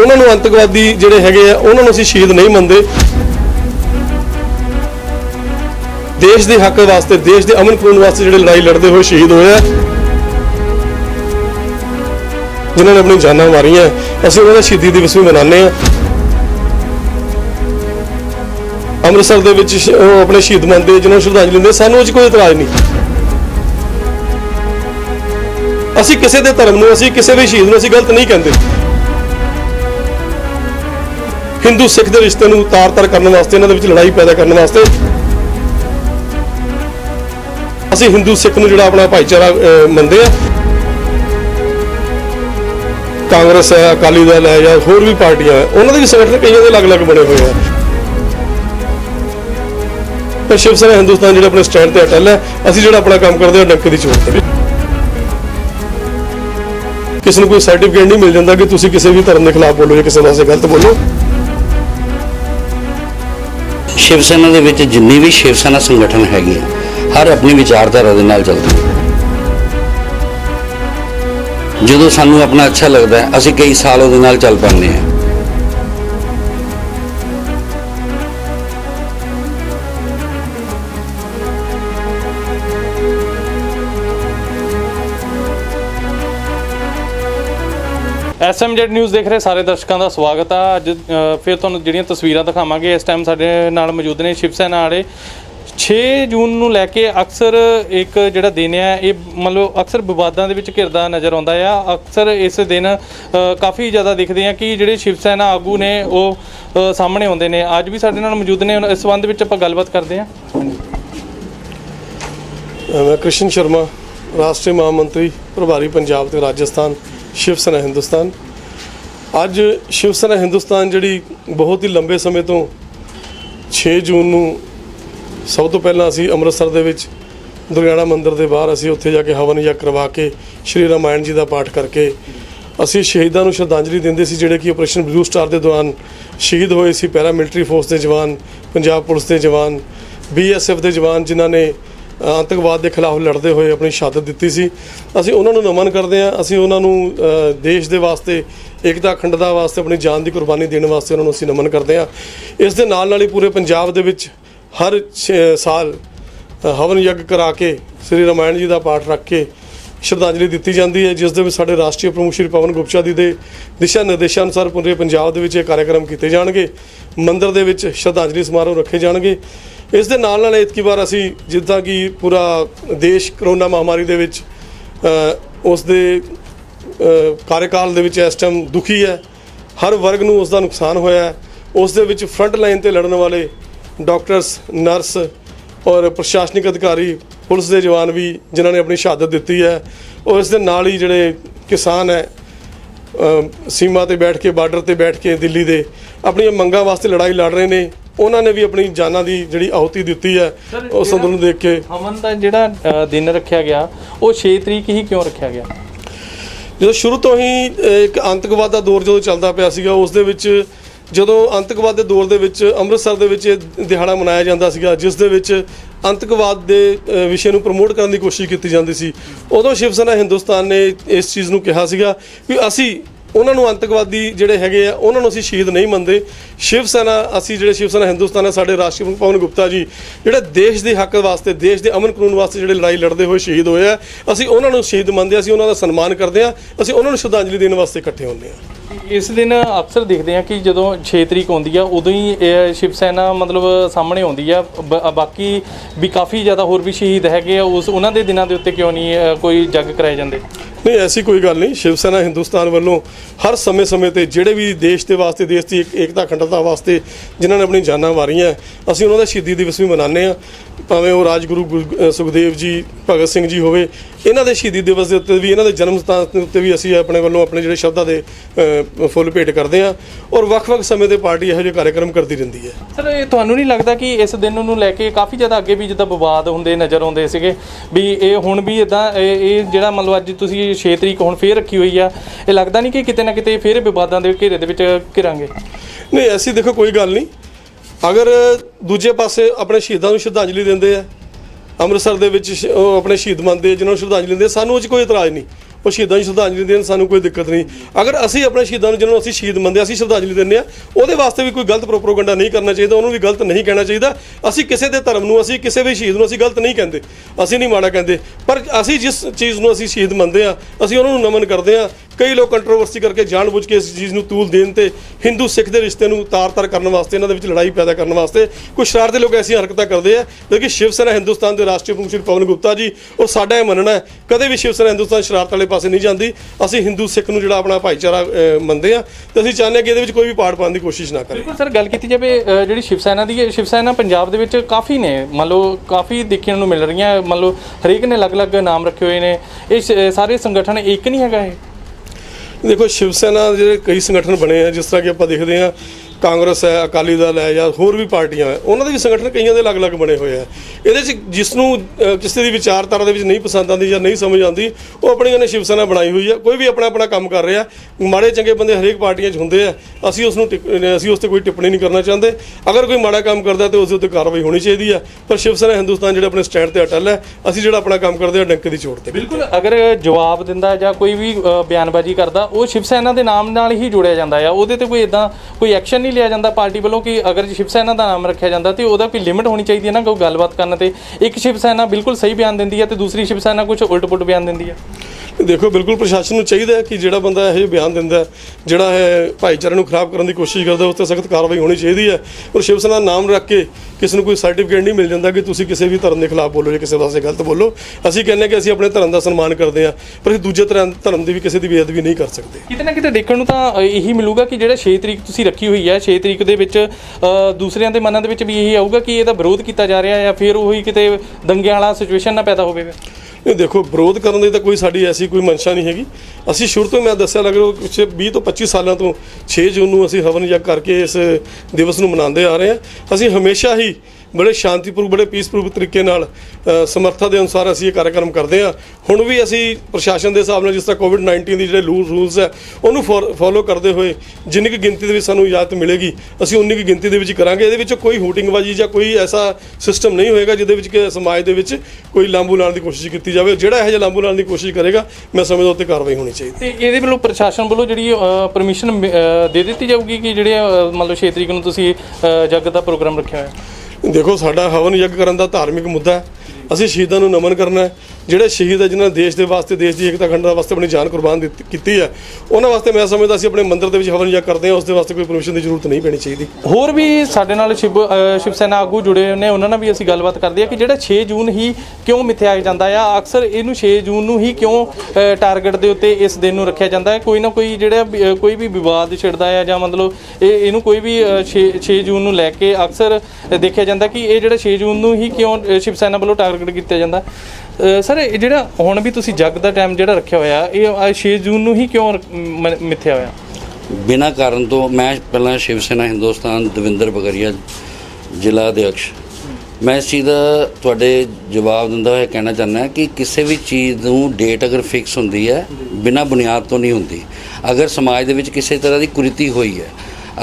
ਉਹਨਾਂ ਨੂੰ ਅੰਤਕਵਾਦੀ ਜਿਹੜੇ ਹੈਗੇ ਆ, ਉਹਨਾਂ ਨੂੰ ਅਸੀਂ ਸ਼ਹੀਦ ਨਹੀਂ ਮੰਨਦੇ। ਦੇਸ਼ ਦੇ ਹੱਕ ਵਾਸਤੇ, ਦੇਸ਼ ਦੇ ਅਮਨ ਕਾਨੂੰਨ ਵਾਸਤੇ ਜਿਹੜੇ ਲੜਾਈ ਲੜਦੇ ਹੋਏ ਸ਼ਹੀਦ ਹੋਏ ਆ, ਜਿਨ੍ਹਾਂ ਨੇ ਆਪਣੀ ਜਾਨਾਂ ਮਾਰੀਆਂ। ਅਸੀਂ ਉਹਨਾਂ ਦਾ ਸ਼ਹੀਦੀ ਦਿਵਸ ਵੀ ਮਨਾਉਂਦੇ ਆ ਅੰਮ੍ਰਿਤਸਰ ਦੇ ਵਿੱਚ ਉਹ ਆਪਣੇ ਸ਼ਹੀਦ ਮੰਨਦੇ, ਜਿਹਨਾਂ ਨੂੰ ਸ਼ਰਧਾਂਜਲੀ ਦਿੰਦੇ, ਸਾਨੂੰ ਉਹ 'ਚ ਕੋਈ ਇਤਰਾਜ਼ ਨਹੀਂ। ਅਸੀਂ ਕਿਸੇ ਦੇ ਧਰਮ ਨੂੰ, ਅਸੀਂ ਕਿਸੇ ਵੀ ਸ਼ਹੀਦ ਨੂੰ ਅਸੀਂ ਗਲਤ ਨਹੀਂ ਕਹਿੰਦੇ। ਹਿੰਦੂ ਸਿੱਖ ਦੇ ਰਿਸ਼ਤੇ ਨੂੰ ਤਾਰ-ਤਾਰ ਕਰਨ ਵਾਸਤੇ, ਇਹਨਾਂ ਦੇ ਵਿੱਚ ਲੜਾਈ ਪੈਦਾ ਕਰਨ ਵਾਸਤੇ। ਅਸੀਂ ਹਿੰਦੂ ਸਿੱਖ ਨੂੰ ਜਿਹੜਾ ਆਪਣਾ ਭਾਈਚਾਰਾ ਮੰਨਦੇ ਆ ਕਾਂਗਰਸ ਹੈ, ਅਕਾਲੀ ਦਲ ਹੈ ਜਾਂ ਹੋਰ ਵੀ ਪਾਰਟੀਆਂ ਉਹਨਾਂ ਦੇ ਵੀ ਸੰਗਠਨ ਕਈਆਂ ਦੇ ਅਲੱਗ-ਅਲੱਗ ਬਣੇ ਹੋਏ ਆ ਪਰ ਸ਼ਿਵ ਸੈਨਾ ਹਿੰਦੁਸਤਾਨ ਜਿਹੜਾ ਆਪਣੇ ਸਟੈਂਡ ਤੇ ਅਟਲ ਹੈ, ਅਸੀਂ ਜਿਹੜਾ ਆਪਣਾ ਕੰਮ ਕਰਦੇ ਹਾਂ, ਡੰਕੇ ਦੀ ਚੋਟ ਤੇ। ਕਿਸੇ ਨੂੰ ਕੋਈ ਸਰਟੀਫਿਕੇਟ ਨਹੀਂ ਮਿਲ ਜਾਂਦਾ ਕਿ ਤੁਸੀਂ ਕਿਸੇ ਵੀ ਧਰਮ ਦੇ ਖਿਲਾਫ ਬੋਲੋ ਜਾਂ ਕਿਸੇ ਵਾਸਤੇ ਗਲਤ ਬੋਲੋ। ਸ਼ਿਵ ਸੈਨਾ ਦੇ ਵਿੱਚ ਜਿੰਨੀ ਵੀ ਸ਼ਿਵ ਸੈਨਾ ਸੰਗਠਨ ਹੈਗੇ ਆ ਹਰ ਆਪਣੀ ਵਿਚਾਰਧਾਰਾ ਦੇ ਨਾਲ ਚੱਲਦੇ ਜਦੋਂ ਸਾਨੂੰ ਆਪਣਾ ਅੱਛਾ ਲੱਗਦਾ ਅਸੀਂ ਕਈ ਸਾਲ ਉਹਦੇ ਨਾਲ ਚੱਲ ਪਾਉਂਦੇ ਹਾਂ। ਐਸਐਮਜੈਡ ਨਿਊਜ਼ ਦੇਖ ਰਹੇ ਸਾਰੇ ਦਰਸ਼ਕਾਂ ਦਾ ਸਵਾਗਤ ਆ। ਅੱਜ ਫਿਰ ਤੁਹਾਨੂੰ ਜਿਹੜੀਆਂ ਤਸਵੀਰਾਂ ਦਿਖਾਵਾਂਗੇ, ਇਸ ਟਾਈਮ ਸਾਡੇ ਨਾਲ ਮੌਜੂਦ ਨੇ ਸ਼ਿਵ ਸੈਨਾ ਵਾਲੇ। 6 ਜੂਨ ਨੂੰ ਲੈ ਕੇ ਅਕਸਰ ਇੱਕ ਜਿਹੜਾ ਦਿਨ ਹੈ ਇਹ ਮਤਲਬ ਅਕਸਰ ਵਿਵਾਦਾਂ ਦੇ ਵਿੱਚ ਘਿਰਦਾ ਨਜ਼ਰ ਆਉਂਦਾ ਆ। ਅਕਸਰ ਇਸ ਦਿਨ ਕਾਫੀ ਜ਼ਿਆਦਾ ਦਿਖਦੇ ਆ ਕਿ ਜਿਹੜੇ ਸ਼ਿਵ ਸੈਨਾ ਆਗੂ ਨੇ, ਉਹ ਸਾਹਮਣੇ ਆਉਂਦੇ ਨੇ। ਅੱਜ ਵੀ ਸਾਡੇ ਨਾਲ ਮੌਜੂਦ ਨੇ ਇਸ ਸੰਬੰਧ ਵਿੱਚ ਆਪਾਂ ਗੱਲਬਾਤ ਕਰਦੇ ਹਾਂ ਮੈਂ ਕ੍ਰਿਸ਼ਨ ਸ਼ਰਮਾ, ਰਾਸ਼ਟਰੀ ਮਹਾਮੰਤਰੀ, ਪ੍ਰਭਾਰੀ ਪੰਜਾਬ ਤੇ ਰਾਜਸਥਾਨ। ਸ਼ਿਵ ਸੈਨਾ ਹਿੰਦੁਸਤਾਨ। ਅੱਜ ਸ਼ਿਵ ਸੈਨਾ ਹਿੰਦੁਸਤਾਨ ਜਿਹੜੀ ਬਹੁਤ ਹੀ ਲੰਬੇ ਸਮੇਂ ਤੋਂ 6 ਜੂਨ ਨੂੰ ਸਭ ਤੋਂ ਪਹਿਲਾਂ ਅਸੀਂ ਅੰਮ੍ਰਿਤਸਰ ਦੇ ਵਿੱਚ ਦੁਰਗਿਆਣਾ ਮੰਦਿਰ ਦੇ ਬਾਹਰ ਅਸੀਂ ਉੱਥੇ ਜਾ ਕੇ ਹਵਨ ਯਾ ਕਰਵਾ ਕੇ ਸ਼੍ਰੀ ਰਾਮਾਇਣ ਜੀ ਦਾ ਪਾਠ ਕਰਕੇ ਅਸੀਂ ਸ਼ਹੀਦਾਂ ਨੂੰ ਸ਼ਰਧਾਂਜਲੀ ਦਿੰਦੇ ਸੀ, ਜਿਹੜੇ ਕਿ ਆਪਰੇਸ਼ਨ ਬਲੂ ਸਟਾਰ ਦੇ ਦੌਰਾਨ ਸ਼ਹੀਦ ਹੋਏ ਸੀ ਪੈਰਾ ਮਿਲਟਰੀ ਫੋਰਸ ਦੇ ਜਵਾਨ, ਪੰਜਾਬ ਪੁਲਿਸ ਦੇ ਜਵਾਨ ਬੀਐਸਐਫ ਦੇ ਜਵਾਨ, ਜਿਨ੍ਹਾਂ ਨੇ ਆਤੰਕਵਾਦ ਦੇ ਖਿਲਾਫ ਲੜਦੇ ਹੋਏ ਆਪਣੀ ਸ਼ਹਾਦਤ ਦਿੱਤੀ ਸੀ। ਅਸੀਂ ਉਹਨਾਂ ਨੂੰ ਨਮਨ ਕਰਦੇ ਹਾਂ। ਅਸੀਂ ਉਹਨਾਂ ਨੂੰ ਦੇਸ਼ ਦੇ ਵਾਸਤੇ, ਏਕਤਾ ਅਖੰਡਤਾ ਵਾਸਤੇ, ਆਪਣੀ ਜਾਨ ਦੀ ਕੁਰਬਾਨੀ ਦੇਣ ਵਾਸਤੇ ਉਹਨਾਂ ਨੂੰ ਅਸੀਂ ਨਮਨ ਕਰਦੇ ਹਾਂ। ਇਸ ਦੇ ਨਾਲ ਨਾਲ ਹੀ ਪੂਰੇ ਪੰਜਾਬ ਦੇ ਵਿੱਚ ਹਰ ਛੇ- ਸਾਲ ਹਵਨ ਯੱਗ ਕਰਾ ਕੇ, ਸ੍ਰੀ ਰਾਮਾਇਣ ਜੀ ਦਾ ਪਾਠ ਰੱਖ ਕੇ ਸ਼ਰਧਾਂਜਲੀ ਦਿੱਤੀ ਜਾਂਦੀ ਹੈ, ਜਿਸ ਦੇ ਵਿੱਚ ਸਾਡੇ ਰਾਸ਼ਟਰੀ ਪ੍ਰਮੁੱਖ ਸ਼੍ਰੀ ਪਵਨ ਗੁਪਚਾ ਜੀ ਦੇ ਦਿਸ਼ਾ ਨਿਰਦੇਸ਼ਾਂ ਅਨੁਸਾਰ ਪੂਰੇ ਪੰਜਾਬ ਦੇ ਵਿੱਚ ਇਹ ਕਾਰਜਕ੍ਰਮ ਕੀਤੇ ਜਾਣਗੇ। ਮੰਦਿਰ ਦੇ ਵਿੱਚ ਸ਼ਰਧਾਂਜਲੀ ਸਮਾਰੋਹ ਰੱਖੇ ਜਾਣਗੇ। ਇਸ ਦੇ ਨਾਲ ਨਾਲ ਇਤਕੀ ਵਾਰ ਅਸੀਂ ਜਿੱਦਾਂ ਕਿ ਪੂਰਾ ਦੇਸ਼ ਕਰੋਨਾ ਮਹਾਮਾਰੀ ਦੇ ਵਿੱਚ ਉਸ ਦੇ ਕਾਰਜਕਾਲ ਦੇ ਵਿੱਚ ਇਸ ਟਾਈਮ ਦੁਖੀ ਹੈ। ਹਰ ਵਰਗ ਨੂੰ ਉਸ ਦਾ ਨੁਕਸਾਨ ਹੋਇਆ ਹੈ। ਉਸ ਦੇ ਵਿੱਚ ਫਰੰਟ ਲਾਈਨ ਤੇ ਲੜਨ ਵਾਲੇ ਡਾਕਟਰਸ ਨਰਸ ਔਰ ਪ੍ਰਸ਼ਾਸਨਿਕ ਅਧਿਕਾਰੀ ਪੁਲਿਸ ਦੇ ਜਵਾਨ ਵੀ ਜਿਨ੍ਹਾਂ ਨੇ ਆਪਣੀ ਸ਼ਹਾਦਤ ਦਿੱਤੀ ਹੈ ਔਰ ਇਸ ਦੇ ਨਾਲ ਹੀ ਜਿਹੜੇ ਕਿਸਾਨ ਹੈ ਸੀਮਾ ਤੇ ਬੈਠ ਕੇ ਬਾਰਡਰ ਤੇ ਬੈਠ ਕੇ ਦਿੱਲੀ ਦੇ ਆਪਣੀਆਂ ਮੰਗਾਂ ਵਾਸਤੇ ਲੜਾਈ ਲੜ ਰਹੇ ਨੇ। ਉਹਨਾਂ ਨੇ ਵੀ ਆਪਣੀ ਜਾਨਾਂ ਦੀ ਜਿਹੜੀ ਆਹੁਤੀ ਦਿੱਤੀ ਹੈ ਉਸ ਅੰਦਰ ਨੂੰ ਦੇਖ ਕੇ ਹਮਨ ਦਾ ਜਿਹੜਾ ਦਿਨ ਰੱਖਿਆ ਗਿਆ ਉਹ 6 ਤਰੀਕ ਹੀ ਕਿਉਂ ਰੱਖਿਆ ਗਿਆ? ਜਦੋਂ ਸ਼ੁਰੂ ਤੋਂ ਹੀ ਇੱਕ ਅੰਤਕਵਾਦ ਦਾ ਦੌਰ ਜਦੋਂ ਚੱਲਦਾ ਪਿਆ ਸੀਗਾ ਉਸ ਦੇ ਵਿੱਚ ਜਦੋਂ ਅੰਤਕਵਾਦ ਦੇ ਦੌਰ ਦੇ ਵਿੱਚ ਅੰਮ੍ਰਿਤਸਰ ਦੇ ਵਿੱਚ ਇਹ ਦਿਹਾੜਾ ਮਨਾਇਆ ਜਾਂਦਾ ਸੀਗਾ, ਜਿਸ ਦੇ ਵਿੱਚ ਅੰਤਕਵਾਦ ਦੇ ਵਿਸ਼ੇ ਨੂੰ ਪ੍ਰਮੋਟ ਕਰਨ ਦੀ ਕੋਸ਼ਿਸ਼ ਕੀਤੀ ਜਾਂਦੀ ਸੀ, ਉਦੋਂ ਸ਼ਿਵ ਸੈਨਾ ਹਿੰਦੁਸਤਾਨ ਨੇ ਇਸ ਚੀਜ਼ ਨੂੰ ਕਿਹਾ ਸੀਗਾ ਕਿ ਅਸੀਂ ਉਹਨਾਂ ਨੂੰ ਅੰਤਕਵਾਦੀ ਜਿਹੜੇ ਹੈਗੇ ਆ, ਉਹਨਾਂ ਨੂੰ ਅਸੀਂ ਸ਼ਹੀਦ ਨਹੀਂ ਮੰਨਦੇ। ਸ਼ਿਵ ਸੈਨਾ ਅਸੀਂ ਜਿਹੜੇ ਸ਼ਿਵ ਸੈਨਾ ਹਿੰਦੁਸਤਾਨ ਹੈ ਸਾਡੇ ਰਾਸ਼ਟਰੀ ਪ੍ਰਮੁੱਖ ਪਵਨ ਗੁਪਤਾ ਜੀ, ਜਿਹੜੇ ਦੇਸ਼ ਦੇ ਹੱਕ ਵਾਸਤੇ, ਦੇਸ਼ ਦੇ ਅਮਨ ਕਾਨੂੰਨ ਵਾਸਤੇ ਜਿਹੜੇ ਲੜਾਈ ਲੜਦੇ ਹੋਏ ਸ਼ਹੀਦ ਹੋਏ ਆ, ਅਸੀਂ ਉਹਨਾਂ ਨੂੰ ਸ਼ਹੀਦ ਮੰਨਦੇ ਹਾਂ ਅਸੀਂ ਉਹਨਾਂ ਦਾ ਸਨਮਾਨ ਕਰਦੇ ਹਾਂ ਅਸੀਂ ਉਹਨਾਂ ਨੂੰ ਸ਼ਰਧਾਂਜਲੀ ਦੇਣ ਵਾਸਤੇ ਇਕੱਠੇ ਹੁੰਦੇ ਹਾਂ ਇਸ ਦਿਨ ਅਕਸਰ ਦੇਖਦੇ ਆ ਕਿ ਜਦੋਂ 6 ਤਰੀਕ ਆਉਂਦੀ ਆ ਉਦੋਂ ਹੀ ਇਹ ਸ਼ਿਵ ਸੈਨਾ ਮਤਲਬ ਸਾਹਮਣੇ ਆਉਂਦੀ ਆ। ਬ- ਬਾਕੀ ਵੀ ਕਾਫੀ ਜ਼ਿਆਦਾ ਹੋਰ ਵੀ ਸ਼ਹੀਦ ਹੈਗੇ ਆ ਉਸ ਉਹਨਾਂ ਦੇ ਦਿਨਾਂ ਦੇ ਉੱਤੇ ਕਿਉਂ ਨਹੀਂ ਅ, ਕੋਈ ਜੱਗ ਕਰਾਏ ਜਾਂਦੇ? ਨਹੀਂ ਐਸੀ ਕੋਈ ਗੱਲ ਨਹੀਂ। ਸ਼ਿਵ ਸੈਨਾ ਹਿੰਦੁਸਤਾਨ ਵੱਲੋਂ ਹਰ ਸਮੇਂ-ਸਮੇਂ ਤੇ ਜਿਹੜੇ ਵੀ ਦੇਸ਼ ਦੇ ਵਾਸਤੇ ਦੇਸ਼ ਦੀ ਏਕ- ਏਕਤਾ ਅਖੰਡਤਾ ਵਾਸਤੇ ਜਿਨ੍ਹਾਂ ਨੇ ਆਪਣੀ ਜਾਨਾਂ ਵਾਰੀਆਂ ਅਸੀਂ ਉਹਨਾਂ ਦਾ ਸ਼ਹੀਦੀ ਦਿਵਸ ਵੀ ਮਨਾਉਂਦੇ ਆ ਭਾਵੇਂ ਉਹ ਰਾਜਗੁਰੂ ਗੁਰੂ- ਅ, ਸੁਖਦੇਵ ਜੀ ਭਗਤ ਸਿੰਘ ਜੀ ਹੋਵੇ ਇਹਨਾਂ ਦੇ ਸ਼ਹੀਦੀ ਦਿਵਸ ਦੇ ਉੱਤੇ ਵੀ ਇਹਨਾਂ ਦੇ ਜਨਮ ਸਥਾਨ ਦੇ ਉੱਤੇ ਵੀ ਅਸੀਂ ਆਪਣੇ ਵੱਲੋਂ ਆਪਣੇ ਜਿਹੜੇ ਸ਼ਬਦਾਂ ਦੇ ਅ, ਫੁੱਲ ਭੇਟ ਕਰਦੇ ਆ ਔਰ ਵੱਖ-ਵੱਖ ਸਮੇਂ ਤੇ ਪਾਰਟੀ ਇਹੋ ਜਿਹੇ ਕਾਰਜਕ੍ਰਮ ਕਰਦੀ ਰਹਿੰਦੀ ਹੈ। ਸਰ ਇਹ ਤੁਹਾਨੂੰ ਨਹੀਂ ਲੱਗਦਾ ਕਿ ਇਸ ਦਿਨ ਨੂੰ ਲੈ ਕੇ ਕਾਫੀ ਜ਼ਿਆਦਾ ਅੱਗੇ ਵੀ ਜਿੱਦਾਂ ਵਿਵਾਦ ਹੁੰਦੇ ਨਜ਼ਰ ਆਉਂਦੇ ਸੀਗੇ ਵੀ ਇਹ ਹੁਣ ਵੀ ਇਦਾਂ ਇਹ ਜਿਹੜਾ ਮੰਨ ਲਓ ਅੱਜ ਤੁਸੀਂ 6 ਤਰੀਕ ਹੁਣ ਫੇਰ ਰੱਖੀ ਹੋਈ ਆ ਇਹ ਲੱਗਦਾ ਨਹੀਂ ਕਿ ਕਿਤੇ ਨਾ ਕਿਤੇ ਫੇਰ ਵਿਵਾਦਾਂ ਦੇ ਘੇਰੇ ਦੇ ਵਿੱਚ ਘਿਰਾਂਗੇ? ਨਹੀਂ ਐਸੀ ਦੇਖੋ ਕੋਈ ਗੱਲ ਨਹੀਂ। ਅਗਰ ਦੂਜੇ ਪਾਸੇ ਆਪਣੇ ਸ਼ਹੀਦਾਂ ਨੂੰ ਸ਼ਰਧਾਂਜਲੀ ਦਿੰਦੇ ਆ ਅੰਮ੍ਰਿਤਸਰ ਦੇ ਵਿੱਚ ਸ਼- ਆਪਣੇ ਸ਼ਹੀਦ ਮੰਨਦੇ ਆ, ਜਿਨ੍ਹਾਂ ਨੂੰ ਸ਼ਰਧਾਂਜਲੀ ਦਿੰਦੇ ਸਾਨੂੰ ਉਹ 'ਚ ਕੋਈ ਇਤਰਾਜ਼ ਨਹੀਂ। ਉਹ ਸ਼ਹੀਦਾਂ ਨੂੰ ਸ਼ਰਧਾਂਜਲੀ ਦੇਣ ਸਾਨੂੰ ਕੋਈ ਦਿੱਕਤ ਨਹੀਂ। ਅਗਰ ਅਸੀਂ ਆਪਣੇ ਸ਼ਹੀਦਾਂ ਨੂੰ ਜਿਹਨਾਂ ਨੂੰ ਅਸੀਂ ਸ਼ਹੀਦ ਮੰਨਦੇ ਅਸੀਂ ਸ਼ਰਧਾਂਜਲੀ ਦਿੰਦੇ ਆ ਉਹਦੇ ਵਾਸਤੇ ਵੀ ਕੋਈ ਗਲਤ ਪ੍ਰੋਪਗੈਂਡਾ ਨਹੀਂ ਕਰਨਾ ਚਾਹੀਦਾ ਉਹਨੂੰ ਵੀ ਗਲਤ ਨਹੀਂ ਕਹਿਣਾ ਚਾਹੀਦਾ। ਅਸੀਂ ਕਿਸੇ ਦੇ ਧਰਮ ਨੂੰ ਅਸੀਂ ਕਿਸੇ ਵੀ ਸ਼ਹੀਦ ਨੂੰ ਅਸੀਂ ਗਲਤ ਨਹੀਂ ਕਹਿੰਦੇ। ਅਸੀਂ ਨਹੀਂ ਮਾੜਾ ਕਹਿੰਦੇ। ਪਰ ਅਸੀਂ ਜਿਸ ਚੀਜ਼ ਨੂੰ ਅਸੀਂ ਸ਼ਹੀਦ ਮੰਨਦੇ ਆ ਅਸੀਂ ਉਹਨਾਂ ਨੂੰ ਨਮਨ ਕਰਦੇ ਆ ਕਈ ਲੋਕ ਕੰਟਰੋਵਰਸੀ ਕਰਕੇ ਜਾਣਬੁੱਝ ਕੇ ਇਸ ਚੀਜ਼ ਨੂੰ ਤੂਲ ਦੇਣ ਤੇ ਹਿੰਦੂ ਸਿੱਖ ਦੇ ਰਿਸ਼ਤੇ ਨੂੰ ਤਾਰ-ਤਾਰ ਕਰਨ ਵਾਸਤੇ, ਇਹਨਾਂ ਦੇ ਵਿੱਚ ਲੜਾਈ ਪੈਦਾ ਕਰਨ ਵਾਸਤੇ ਕੁਝ ਸ਼ਰਾਰਤੀ ਲੋਕ ਐਸੀਆਂ ਹਰਕਤਾਂ ਕਰਦੇ ਆ ਕਿ ਸ਼ਿਵ ਸੈਨਾ ਹਿੰਦੁਸਤਾਨ ਦੇ ਰਾਸ਼ਟਰੀ ਪ੍ਰਮੁੱਖ ਸ਼੍ਰੀ ਪਵਨ ਗੁਪਤਾ ਜੀ ਉਹ ਸਾਡਾ ਇਹ ਮੰਨਣਾ ਹੈ, ਕਦੇ ਵੀ ਸ਼ਿਵ ਸੈਨਾ ਹਿੰਦੁਸਤਾਨ ਸ਼ਰਾਰਤ ਵਾਲੇ ਪਾਸੇ ਨਹੀਂ ਜਾਂਦੀ, ਅਸੀਂ ਹਿੰਦੂ ਸਿੱਖ ਨੂੰ ਜਿਹੜਾ ਆਪਣਾ ਭਾਈਚਾਰਾ ਮੰਨਦੇ ਆ ਤੇ ਅਸੀਂ ਚਾਹੁੰਦੇ ਹਾਂ ਕਿ ਇਹਦੇ ਵਿੱਚ ਕੋਈ ਵੀ ਪਾੜ ਪਾਉਣ ਦੀ ਕੋਸ਼ਿਸ਼ ਨਾ ਕਰੇ ਬਿਲਕੁਲ ਸਰ, ਗੱਲ ਕੀਤੀ ਜਾਵੇ ਜਿਹੜੀ ਸ਼ਿਵ ਸੈਨਾ ਦੀ ਹੈ ਸ਼ਿਵ ਸੈਨਾ ਪੰਜਾਬ ਦੇ ਵਿੱਚ ਕਾਫੀ ਨੇ, ਮੰਨ ਲਓ ਕਾਫੀ ਦੇਖਣ ਨੂੰ ਮਿਲ ਰਹੀਆਂ, ਮੰਨ ਲਓ ਹਰੇਕ ਨੇ ਅਲੱਗ-ਅਲੱਗ ਨਾਮ ਰੱਖੇ ਹੋਏ ਨੇ, ਇਹ ਸ਼- ਸਾਰੇ ਸੰਗਠਨ ਇੱਕ ਨਹੀਂ ਹੈਗਾ ਇਹ। ਦੇਖੋ, ਸ਼ਿਵ ਸੈਨਾ ਦੇ ਜਿਹੜੇ ਕਈ ਸੰਗਠਨ ਬਣੇ ਆ, ਜਿਸ ਤਰ੍ਹਾਂ ਕਿ ਆਪਾਂ ਦੇਖਦੇ ਆ ਕਾਂਗਰਸ ਹੈ ਅਕਾਲੀ ਦਲ ਹੈ ਜਾਂ ਹੋਰ ਵੀ ਪਾਰਟੀਆਂ ਹੈ ਉਹਨਾਂ ਦੇ ਵੀ ਸੰਗਠਨ ਕਈਆਂ ਦੇ ਅਲੱਗ-ਅਲੱਗ ਬਣੇ ਹੋਏ ਆ ਇਹਦੇ 'ਚ ਜਿਸ ਨੂੰ ਅਹ, ਕਿਸੇ ਦੀ ਵਿਚਾਰਧਾਰਾ ਦੇ ਵਿੱਚ ਨਹੀਂ ਪਸੰਦ ਆਉਂਦੀ ਜਾਂ ਨਹੀਂ ਸਮਝ ਆਉਂਦੀ ਉਹ ਆਪਣੀ ਉਹਨੇ ਸ਼ਿਵ ਸੈਨਾ ਬਣਾਈ ਹੋਈ ਹੈ। ਕੋਈ ਵੀ ਆਪਣਾ ਆਪਣਾ ਕੰਮ ਕਰ ਰਿਹਾ ਮਾੜੇ ਚੰਗੇ ਬੰਦੇ ਹਰੇਕ ਪਾਰਟੀਆਂ 'ਚ ਹੁੰਦੇ ਆ ਅਸੀਂ ਉਸ ਨੂੰ ਟਿਪ- ਅਸੀਂ ਉਸ ਤੇ ਕੋਈ ਟਿੱਪਣੀ ਨਹੀਂ ਕਰਨਾ ਚਾਹੁੰਦੇ। ਅਗਰ ਕੋਈ ਮਾੜਾ ਕੰਮ ਕਰਦਾ ਤੇ ਉਸ ਦੇ ਉੱਤੇ ਕਾਰਵਾਈ ਹੋਣੀ ਚਾਹੀਦੀ ਆ ਪਰ ਸ਼ਿਵ ਸੈਨਾ ਹਿੰਦੁਸਤਾਨ ਜਿਹੜੇ ਆਪਣੇ ਸਟੈਂਡ ਤੇ ਅਟਲ ਹੈ ਅਸੀਂ ਜਿਹੜਾ ਆਪਣਾ ਕੰਮ ਕਰਦੇ ਆ ਡੰਕੇ ਦੀ ਚੋਟ ਤੇ ਬਿਲਕੁਲ ਅਗਰ ਜਵਾਬ ਦਿੰਦਾ ਜਾਂ ਕੋਈ ਵੀ ਅ, ਬਿਆਨਬਾਜ਼ੀ ਕਰਦਾ ਉਹ ਸ਼ਿਵ ਸੈਨਾ ਦੇ ਨਾਮ ਨਾਲ ਹੀ ਜੋੜਿਆ ਜਾਂਦਾ ਆ ਉਹਦੇ ਤੇ ਕੋਈ ਇਦਾਂ ਕੋਈ ਐਕਸ਼ਨ ਨਹੀਂ ਲਿਆ ਜਾਂਦਾ ਪਾਰਟੀ ਵੱਲੋਂ ਕਿ ਅਗਰ ਸ਼ਿਵ ਸੈਨਾ ਦਾ ਨਾਮ ਰੱਖਿਆ ਜਾਂਦਾ ਤੇ ਉਹਦਾ ਕੋਈ ਲਿਮਿਟ ਹੋਣੀ ਚਾਹੀਦੀ ਹੈ ਨਾ ਕੋਈ ਗੱਲਬਾਤ ਕਰਨ ਤੇ? ਇੱਕ ਸ਼ਿਵ ਸੈਨਾ ਬਿਲਕੁਲ ਸਹੀ ਬਿਆਨ ਦਿੰਦੀ ਹੈ ਤੇ ਦੂਸਰੀ ਸ਼ਿਵ ਸੈਨਾ ਕੁਝ ਉਲਟ-ਪੁਲਟ ਬਿਆਨ ਦਿੰਦੀ ਹੈ? ਦੇਖੋ ਬਿਲਕੁਲ ਪ੍ਰਸ਼ਾਸਨ ਨੂੰ ਚਾਹੀਦਾ ਹੈ ਕਿ ਜਿਹੜਾ ਬੰਦਾ ਇਹੋ ਜਿਹੇ ਬਿਆਨ ਦਿੰਦਾ ਹੈ, ਜਿਹੜਾ ਹੈ ਭਾਈਚਾਰੇ ਨੂੰ ਖਰਾਬ ਕਰਨ ਦੀ ਕੋਸ਼ਿਸ਼ ਕਰਦਾ ਉਸ ਤੇ ਸਖਤ ਕਾਰਵਾਈ ਹੋਣੀ ਚਾਹੀਦੀ ਹੈ। ਔਰ ਸ਼ਿਵ ਸੈਨਾ ਦਾ ਨਾਮ ਰੱਖ ਕੇ ਕਿਸੇ ਨੂੰ ਕੋਈ ਸਰਟੀਫਿਕੇਟ ਨਹੀਂ ਮਿਲ ਜਾਂਦਾ ਕਿ ਤੁਸੀਂ ਕਿਸੇ ਵੀ ਧਰਮ ਦੇ ਖਿਲਾਫ ਬੋਲੋ ਜਾਂ ਕਿਸੇ ਵਾਸਤੇ ਗਲਤ ਬੋਲੋ। ਅਸੀਂ ਕਹਿੰਦੇ ਹਾਂ ਕਿ ਅਸੀਂ ਆਪਣੇ ਧਰਮ ਦਾ ਸਨਮਾਨ ਕਰਦੇ ਹਾਂ ਪਰ ਅਸੀਂ ਦੂਜੇ ਧਰਮ ਧਰਮ ਦੀ ਵੀ ਕਿਸੇ ਦੀ ਬੇਅਦਬੀ ਨਹੀਂ ਕਰ ਸਕਦੇ। ਕਿਤੇ ਨਾ ਕਿਤੇ ਦੇਖਣ ਨੂੰ ਤਾਂ ਅ, ਇਹੀ ਮਿਲੂਗਾ ਕਿ ਜਿਹੜਾ 6 ਤਰੀਕ ਤੁਸੀਂ ਰੱਖੀ ਹੋਈ ਹੈ 6 ਤਰੀਕ ਦੇ ਵਿੱਚ ਅ, ਦੂਸਰਿਆਂ ਦੇ ਮਨਾਂ ਦੇ ਵਿੱਚ ਵੀ ਇਹੀ ਆਊਗਾ ਕਿ ਇਹਦਾ ਵਿਰੋਧ ਕੀਤਾ ਜਾ ਰਿਹਾ ਹੈ ਜਾਂ ਫਿਰ ਉਹੀ ਕਿਤੇ ਦੰਗਿਆਂ ਵਾਲਾ ਸਿਚੁਏਸ਼ਨ ਨਾ ਪੈਦਾ ਹੋਵੇ ਇਹ ਦੇਖੋ, ਵਿਰੋਧ ਕਰਨ ਦੀ ਤਾਂ ਕੋਈ ਸਾਡੀ ਐਸੀ ਕੋਈ ਮਨਸ਼ਾ ਨਹੀਂ ਹੈਗੀ। ਅਸੀਂ ਸ਼ੁਰੂ ਤੋਂ ਮੈਂ ਦੱਸਿਆ, ਲੱਗ ਰਿਹਾ ਪਿਛੇ 20 ਤੋਂ 25 ਸਾਲਾਂ ਤੋਂ 6 ਜੂਨ ਨੂੰ ਅਸੀਂ ਹਵਨ ਯੱਗ ਕਰਕੇ ਇਸ ਦਿਵਸ ਨੂੰ ਮਨਾਉਂਦੇ ਆ ਰਹੇ ਹਾਂ। ਅਸੀਂ ਹਮੇਸ਼ਾ ਹੀ ਬੜੇ ਸ਼ਾਂਤੀਪੂਰਵਕ ਬੜੇ ਪੀਸਫੁਲ ਤਰੀਕੇ ਨਾਲ ਅ, ਸਮਰੱਥਾ ਦੇ ਅਨੁਸਾਰ ਅਸੀਂ ਇਹ ਕਾਰਜਕ੍ਰਮ ਕਰਦੇ ਹਾਂ। ਹੁਣ ਵੀ ਅਸੀਂ ਪ੍ਰਸ਼ਾਸਨ ਦੇ ਹਿਸਾਬ ਨਾਲ ਜਿਸ ਤਰ੍ਹਾਂ ਕੋਵਿਡ 19 ਦੀ ਜਿਹੜੇ ਰੂਲ ਰੂਲਸ ਹੈ ਉਹਨੂੰ ਫੋਲੋ ਕਰਦੇ ਹੋਏ ਜਿੰਨੀ ਕੁ ਗਿਣਤੀ ਦੇ ਵਿੱਚ ਸਾਨੂੰ ਇਜਾਜ਼ਤ ਮਿਲੇਗੀ ਅਸੀਂ ਉਨੀ ਕੁ ਗਿਣਤੀ ਦੇ ਵਿੱਚ ਕਰਾਂਗੇ। ਇਹਦੇ ਵਿੱਚ ਕੋਈ ਹੂਟਿੰਗਬਾਜ਼ੀ ਜਾਂ ਕੋਈ ਐਸਾ ਸਿਸਟਮ ਨਹੀਂ ਹੋਏਗਾ ਜਿਹਦੇ ਵਿੱਚ ਕਿ ਸਮਾਜ ਦੇ ਵਿੱਚ ਕੋਈ ਲਾਂਬੂ ਲਾਉਣ ਦੀ ਕੋਸ਼ਿਸ਼ ਕੀਤੀ ਜਾਵੇ। ਜਿਹੜਾ ਇਹੋ ਜਿਹਾ ਲਾਂਬੂ ਲਾਉਣ ਦੀ ਕੋਸ਼ਿਸ਼ ਕਰੇਗਾ ਮੈਂ ਸਮਝਦਾ ਉੱਤੇ ਕਾਰਵਾਈ ਹੋਣੀ ਚਾਹੀਦੀ ਤੇ ਇਹਦੇ ਵੱਲੋਂ ਪ੍ਰਸ਼ਾਸਨ ਵੱਲੋਂ ਜਿਹੜੀ ਪਰਮਿਸ਼ਨ ਦੇ ਦਿੱਤੀ ਜਾਊਗੀ ਕਿ ਜਿਹੜੇ ਮਤਲਬ ਮੰਨ 6 ਤਰੀਕ ਨੂੰ ਤੁਸੀਂ ਅ, ਜੱਗ ਦਾ ਪ੍ਰੋਗਰਾਮ ਰੱਖਿਆ ਹੋਇਆ? ਦੇਖੋ, ਸਾਡਾ ਹਵਨ ਯੱਗ ਕਰਨ ਦਾ ਧਾਰਮਿਕ ਮੁੱਦਾ ਹੈ। ਅਸੀਂ ਸ਼ਹੀਦਾਂ ਨੂੰ ਨਮਨ ਕਰਨਾ ਹੈ। ਜਿਹੜੇ ਸ਼ਹੀਦ ਹੈ ਜਿਨ੍ਹਾਂ ਨੇ ਦੇਸ਼ ਦੇ ਵਾਸਤੇ, ਦੇਸ਼ ਦੀ ਏਕਤਾ ਅਖੰਡਤਾ ਵਾਸਤੇ ਆਪਣੀ ਜਾਨ ਕੁਰਬਾਨ ਦਿੱਤੀ- ਕੀਤੀ ਹੈ, ਉਹਨਾਂ ਵਾਸਤੇ ਮੈਂ ਸਮਝਦਾ ਅਸੀਂ ਆਪਣੇ ਮੰਦਿਰ ਦੇ ਵਿੱਚ ਹਵਨ ਜਾਂ ਕਰਦੇ ਹਾਂ, ਉਸ ਦੇ ਵਾਸਤੇ ਕੋਈ ਪਰਮਿਸ਼ਨ ਦੀ ਜ਼ਰੂਰਤ ਨਹੀਂ ਪੈਣੀ ਚਾਹੀਦੀ। ਹੋਰ ਵੀ ਸਾਡੇ ਨਾਲ ਸ਼ਿਵ ਸ਼ਿਵ ਸੈਨਾ ਆਗੂ ਜੁੜੇ ਹੋਏ ਨੇ, ਉਹਨਾਂ ਨਾਲ ਵੀ ਅਸੀਂ ਗੱਲਬਾਤ ਕਰਦੇ ਆ ਕਿ ਜਿਹੜਾ 6 ਜੂਨ ਹੀ ਕਿਉਂ ਮਿਥਿਆ ਜਾਂਦਾ ਆ? ਅਕਸਰ ਇਹਨੂੰ 6 ਜੂਨ ਨੂੰ ਹੀ ਕਿਉਂ ਟਾਰਗੇਟ ਦੇ ਉੱਤੇ ਇਸ ਦਿਨ ਨੂੰ ਰੱਖਿਆ ਜਾਂਦਾ ਹੈ? ਕੋਈ ਨਾ ਕੋਈ ਜਿਹੜਾ ਕੋਈ ਵੀ ਵਿਵਾਦ ਛਿੜਦਾ ਆ ਜਾਂ ਮਤਲਬ ਇਹ, ਇਹਨੂੰ ਕੋਈ ਵੀ 6 6 ਜੂਨ ਨੂੰ ਲੈ ਕੇ ਅਕਸਰ ਦੇਖਿਆ ਜਾਂਦਾ ਕਿ ਇਹ ਜਿਹੜਾ 6 ਜੂਨ ਨੂੰ ਹੀ ਕਿਉਂ ਸ਼ਿਵ ਸੈਨਾ ਵੱਲੋਂ ਟਾਰਗੇਟ ਕੀਤਾ ਜਾਂਦਾ? ਸਰ, ਇਹ ਜਿਹੜਾ ਹੁਣ ਵੀ ਤੁਸੀਂ ਜੱਗ ਦਾ ਟਾਈਮ ਜਿਹੜਾ ਰੱਖਿਆ ਹੋਇਆ, ਇਹ 6 ਜੂਨ ਨੂੰ ਹੀ ਕਿਉਂ ਮ- ਮਿਥਿਆ ਹੋਇਆ? ਬਿਨਾਂ ਕਾਰਨ ਤੋਂ ਮੈਂ ਪਹਿਲਾਂ ਸ਼ਿਵ ਸੈਨਾ ਹਿੰਦੁਸਤਾਨ, ਦਵਿੰਦਰ ਬਗਰੀਆ ਜ਼ਿਲ੍ਹਾ ਅਧਿਕਸ਼ ਮੈਂ ਇਸ ਚੀਜ਼ ਦਾ ਤੁਹਾਡੇ ਜਵਾਬ ਦਿੰਦਾ ਹੋਇਆ ਕਹਿਣਾ ਚਾਹੁੰਦਾ ਕਿ ਕਿਸੇ ਵੀ ਚੀਜ਼ ਨੂੰ ਡੇਟ ਅਗਰ ਫਿਕਸ ਹੁੰਦੀ ਹੈ, ਬਿਨਾਂ ਬੁਨਿਆਦ ਤੋਂ ਨਹੀਂ ਹੁੰਦੀ। ਅਗਰ ਸਮਾਜ ਦੇ ਵਿੱਚ ਕਿਸੇ ਤਰ੍ਹਾਂ ਦੀ ਕੁਰੀਤੀ ਹੋਈ ਹੈ,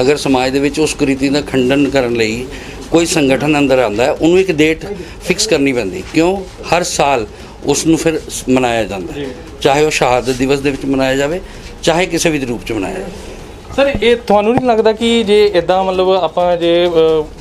ਅਗਰ ਸਮਾਜ ਦੇ ਵਿੱਚ ਉਸ ਕੁਰੀਤੀ ਦਾ ਖੰਡਨ ਕਰਨ ਲਈ ਕੋਈ ਸੰਗਠਨ ਅੰਦਰ ਆਉਂਦਾ ਹੈ ਉਹਨੂੰ ਇੱਕ ਡੇਟ ਫਿਕਸ ਕਰਨੀ ਪੈਂਦੀ। ਕਿਉਂ? ਹਰ ਸਾਲ ਉਸ ਨੂੰ ਫਿਰ ਮਨਾਇਆ ਜਾਂਦਾ। ਚਾਹੇ ਉਹ ਸ਼ਹਾਦਤ ਦਿਵਸ ਦੇ ਵਿੱਚ ਮਨਾਇਆ ਜਾਵੇ ਚਾਹੇ ਕਿਸੇ ਵੀ ਰੂਪ ਚ ਮਨਾਇਆ ਜਾਵੇ। ਸਰ, ਇਹ ਤੁਹਾਨੂੰ ਨਹੀਂ ਲੱਗਦਾ ਕਿ ਜੇ ਇਦਾਂ ਮਤਲਬ ਆਪਾਂ ਜੇ